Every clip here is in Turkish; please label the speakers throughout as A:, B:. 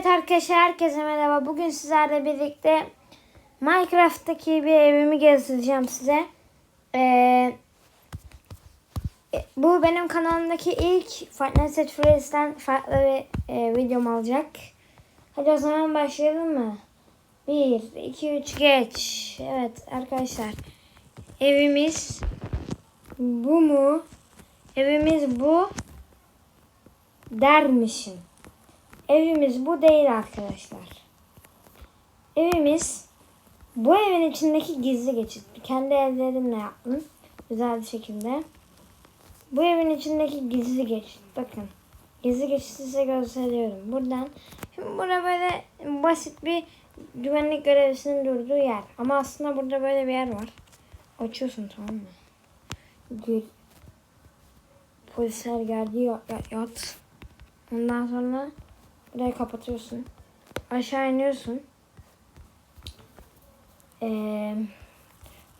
A: Evet arkadaşlar herkese merhaba. Bugün sizlerle birlikte Minecraft'taki bir evimi gezdireceğim size. Ee, bu benim kanalımdaki ilk Nights at Freddy's'ten farklı bir e, videom olacak. Hadi o zaman başlayalım mı? 1, 2, 3 geç. Evet arkadaşlar. Evimiz bu mu? Evimiz bu dermişim. Evimiz bu değil arkadaşlar. Evimiz bu evin içindeki gizli geçit. Kendi ellerimle yaptım. Güzel bir şekilde. Bu evin içindeki gizli geçit. Bakın. Gizli geçiti size gösteriyorum. Buradan. Şimdi burada böyle basit bir güvenlik görevlisinin durduğu yer. Ama aslında burada böyle bir yer var. Açıyorsun tamam mı? Gül. Polisler geldi yat, yat. Ondan sonra burayı kapatıyorsun. Aşağı iniyorsun. Ee,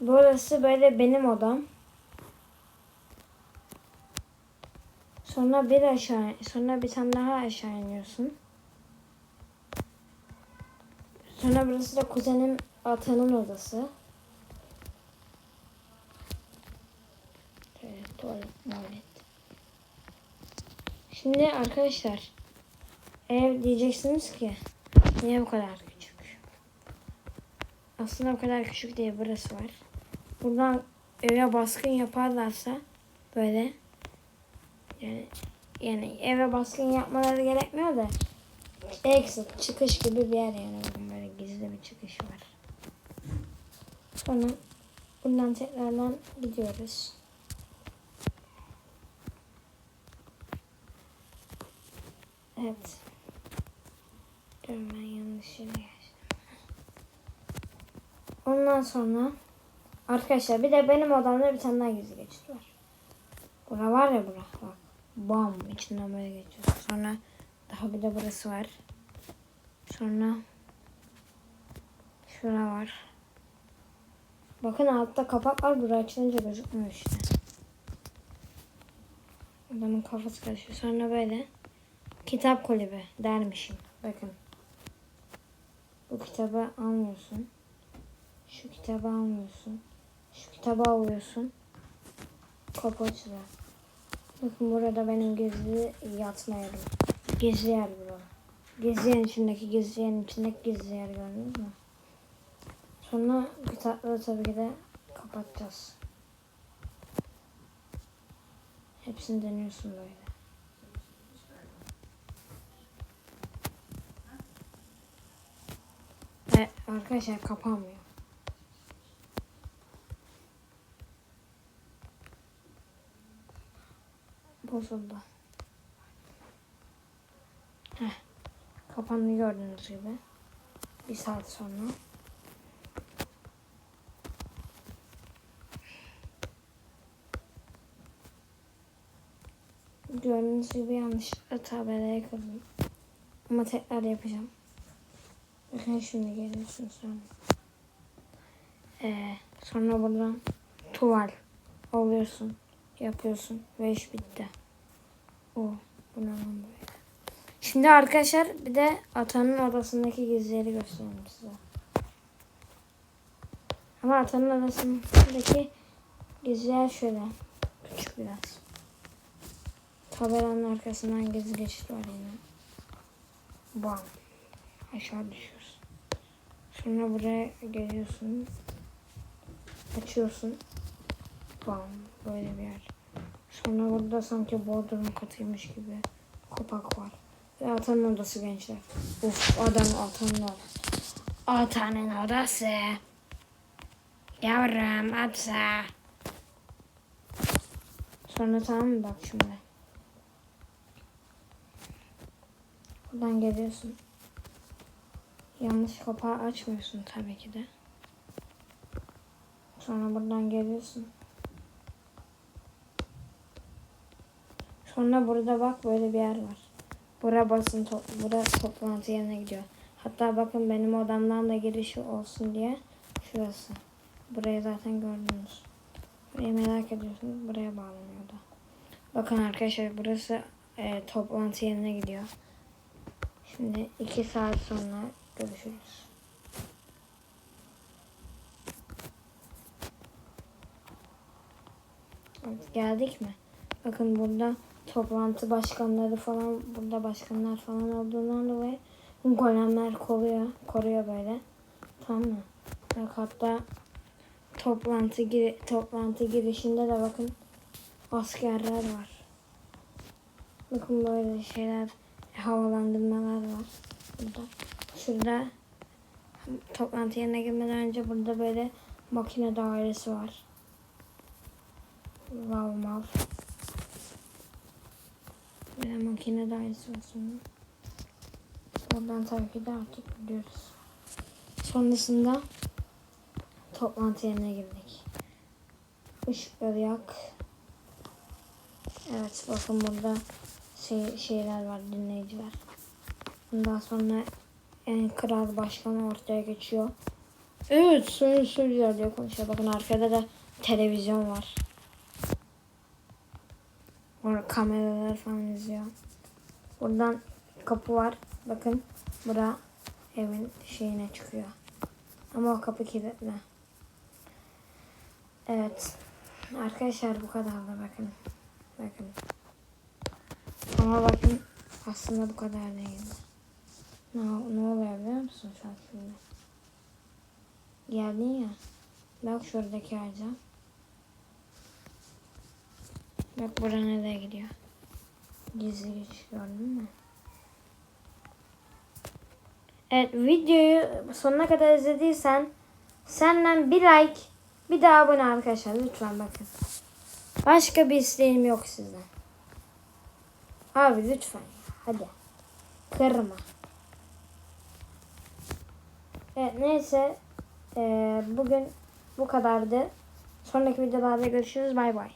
A: burası böyle benim odam. Sonra bir aşağı, sonra bir tane daha aşağı iniyorsun. Sonra burası da kuzenim Atan'ın odası. Evet, tuvalet, tuvalet. Şimdi arkadaşlar ev diyeceksiniz ki niye bu kadar küçük? Aslında bu kadar küçük değil burası var. Buradan eve baskın yaparlarsa böyle yani yani eve baskın yapmaları gerekmiyor da exit çıkış gibi bir yer yani böyle gizli bir çıkış var. Sonra buradan tekrardan gidiyoruz. Evet. Ondan sonra arkadaşlar bir de benim odamda bir tane daha gizli geçit var. Bura var ya bura bak. Bam içinden böyle geçiyorsun. Sonra daha bir de burası var. Sonra şura var. Bakın altta kapak var. Burayı açınca gözükmüyor işte. Adamın kafası karışıyor. Sonra böyle kitap kulübü dermişim. Bakın. Bu kitabı almıyorsun. Şu kitabı almıyorsun. Şu kitabı alıyorsun. Kapı. Bakın burada benim gizli yatma yerim. Gizli yer bura. Gizli yerin içindeki gizli yerin içindeki gizli yer gördünüz mü? Sonra kitapları tabii ki de kapatacağız. Hepsini deniyorsun böyle. Arkadaşlar kapanmıyor. Bozuldu. Heh. Kapandı gördüğünüz gibi. Bir saat sonra. Gördüğünüz gibi yanlış tabelaya kırdım. Ama tekrar yapacağım. Şimdi geliyorsun sonra. Ee, sonra buradan tuval alıyorsun. Yapıyorsun ve iş bitti. O bu ne lan böyle. Şimdi arkadaşlar bir de atanın odasındaki gizleri göstereyim size. Ama atanın odasındaki gizler şöyle. Küçük biraz. Tabelanın arkasından gizli geçit var yine. Bam. Aşağı düşüyorsun. Sonra buraya geliyorsun. Açıyorsun. Bam. Böyle bir yer. Sonra burada sanki bodrum katıymış gibi kapak var. Ve atanın odası gençler. Uf adam atanın odası. Atanın odası. Yavrum atsa. Sonra tamam mı bak şimdi. Buradan geliyorsun. Yanlış kapağı açmıyorsun tabii ki de. Sonra buradan geliyorsun. Sonra burada bak böyle bir yer var. Bura basın to bura toplantı yerine gidiyor. Hatta bakın benim odamdan da girişi olsun diye şurası. Burayı zaten gördünüz. Burayı merak ediyorsunuz. Buraya bağlanıyor da. Bakın arkadaşlar burası e, toplantı yerine gidiyor. Şimdi iki saat sonra görüşürüz. Evet, geldik mi? Bakın burada toplantı başkanları falan, burada başkanlar falan olduğundan dolayı golemler koruyor, koruyor böyle. Tamam mı? Bak hatta toplantı gir toplantı girişinde de bakın askerler var. Bakın böyle şeyler, havalandırmalar var burada. Şurada toplantı yerine girmeden önce burada böyle makine dairesi var. Vav mav. Böyle makine dairesi var sonra. Oradan tabii ki de artık gidiyoruz. Sonrasında toplantı yerine girdik. Işıkları yak. Evet bakın burada şey, şeyler var dinleyiciler. Ondan sonra en kral başkanı ortaya geçiyor. Evet söylüyor diye konuşuyor. Bakın arkada da televizyon var. Orada kameralar falan izliyor. Buradan kapı var. Bakın bura evin şeyine çıkıyor. Ama o kapı kilitli. Evet. Arkadaşlar bu kadar da bakın. Bakın. Ama bakın aslında bu kadar değil. Ne, ne oluyor biliyor musun şu şimdi? Geldin ya. Bak şuradaki ağaca. Bak bura nereye gidiyor. Gizli geçiş gördün mü? Evet videoyu sonuna kadar izlediysen senden bir like bir daha abone arkadaşlar lütfen bakın. Başka bir isteğim yok sizden. Abi lütfen hadi kırma. Evet neyse Ee, bugün bu kadardı. Sonraki videolarda görüşürüz. Bay bay.